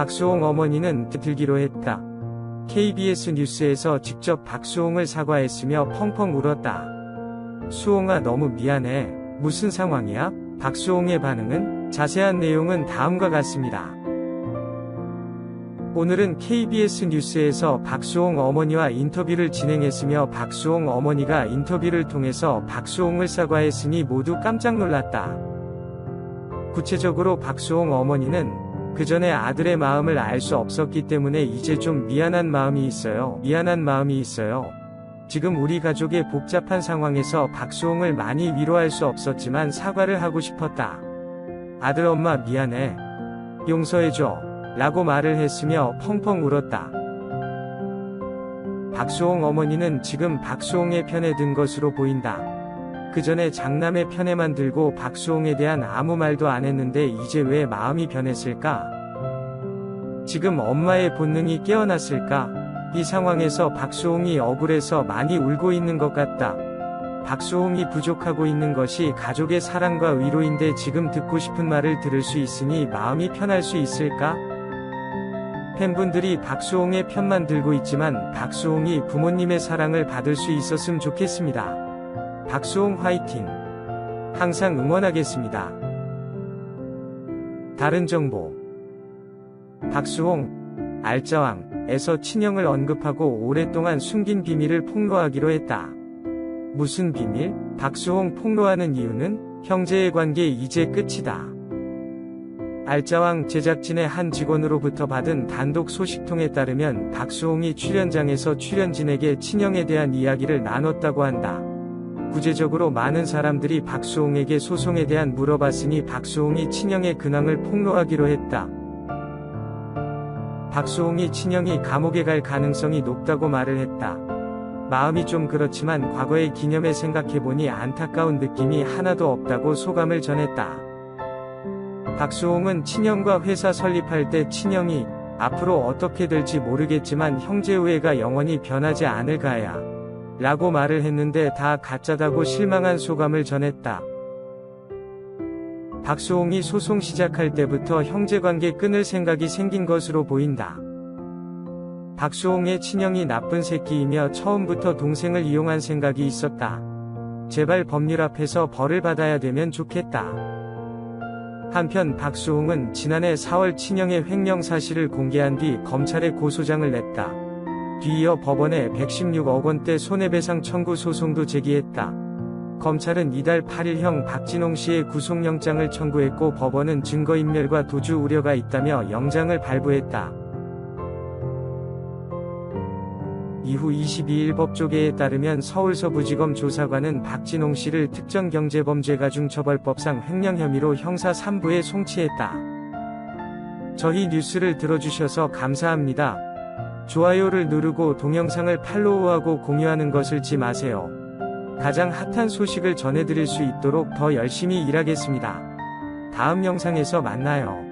박수홍 어머니는 들기로 했다. KBS 뉴스에서 직접 박수홍을 사과했으며 펑펑 울었다. 수홍아 너무 미안해. 무슨 상황이야? 박수홍의 반응은? 자세한 내용은 다음과 같습니다. 오늘은 KBS 뉴스에서 박수홍 어머니와 인터뷰를 진행했으며 박수홍 어머니가 인터뷰를 통해서 박수홍을 사과했으니 모두 깜짝 놀랐다. 구체적으로 박수홍 어머니는 그 전에 아들의 마음을 알 수 없었기 때문에 이제 좀 미안한 마음이 있어요. 미안한 마음이 있어요. 지금 우리 가족의 복잡한 상황에서 박수홍을 많이 위로할 수 없었지만 사과를 하고 싶었다. 아들 엄마 미안해. 용서해줘. 라고 말을 했으며 펑펑 울었다. 박수홍 어머니는 지금 박수홍의 편에 든 것으로 보인다. 그 전에 장남의 편에만 들고 박수홍에 대한 아무 말도 안 했는데 이제 왜 마음이 변했을까? 지금 엄마의 본능이 깨어났을까? 이 상황에서 박수홍이 억울해서 많이 울고 있는 것 같다. 박수홍이 부족하고 있는 것이 가족의 사랑과 위로인데 지금 듣고 싶은 말을 들을 수 있으니 마음이 편할 수 있을까? 팬분들이 박수홍의 편만 들고 있지만 박수홍이 부모님의 사랑을 받을 수 있었으면 좋겠습니다. 박수홍 화이팅! 항상 응원하겠습니다. 다른 정보 박수홍 알짜왕에서 친형을 언급하고 오랫동안 숨긴 비밀을 폭로하기로 했다. 무슨 비밀? 박수홍 폭로하는 이유는 형제의 관계 이제 끝이다. 알짜왕 제작진의 한 직원으로부터 받은 단독 소식통에 따르면 박수홍이 출연장에서 출연진에게 친형에 대한 이야기를 나눴다고 한다. 구체적으로 많은 사람들이 박수홍에게 소송에 대한 물어봤으니 박수홍이 친형의 근황을 폭로하기로 했다. 박수홍이 친형이 감옥에 갈 가능성이 높다고 말을 했다. 마음이 좀 그렇지만 과거의 기념에 생각해보니 안타까운 느낌이 하나도 없다고 소감을 전했다. 박수홍은 친형과 회사 설립할 때 친형이 앞으로 어떻게 될지 모르겠지만 형제 우애가 영원히 변하지 않을 가야 라고 말을 했는데 다 가짜다고 실망한 소감을 전했다. 박수홍이 소송 시작할 때부터 형제관계 끊을 생각이 생긴 것으로 보인다. 박수홍의 친형이 나쁜 새끼이며 처음부터 동생을 이용한 생각이 있었다. 제발 법률 앞에서 벌을 받아야 되면 좋겠다. 한편 박수홍은 지난해 4월 친형의 횡령 사실을 공개한 뒤 검찰에 고소장을 냈다. 뒤이어 법원에 116억 원대 손해배상 청구 소송도 제기했다. 검찰은 이달 8일 형 박진홍 씨의 구속영장을 청구했고 법원은 증거인멸과 도주 우려가 있다며 영장을 발부했다. 이후 22일 법조계에 따르면 서울서부지검 조사관은 박진홍 씨를 특정경제범죄가중처벌법상 횡령 혐의로 형사 3부에 송치했다. 저희 뉴스를 들어주셔서 감사합니다. 좋아요를 누르고 동영상을 팔로우하고 공유하는 것을 잊지 마세요. 가장 핫한 소식을 전해드릴 수 있도록 더 열심히 일하겠습니다. 다음 영상에서 만나요.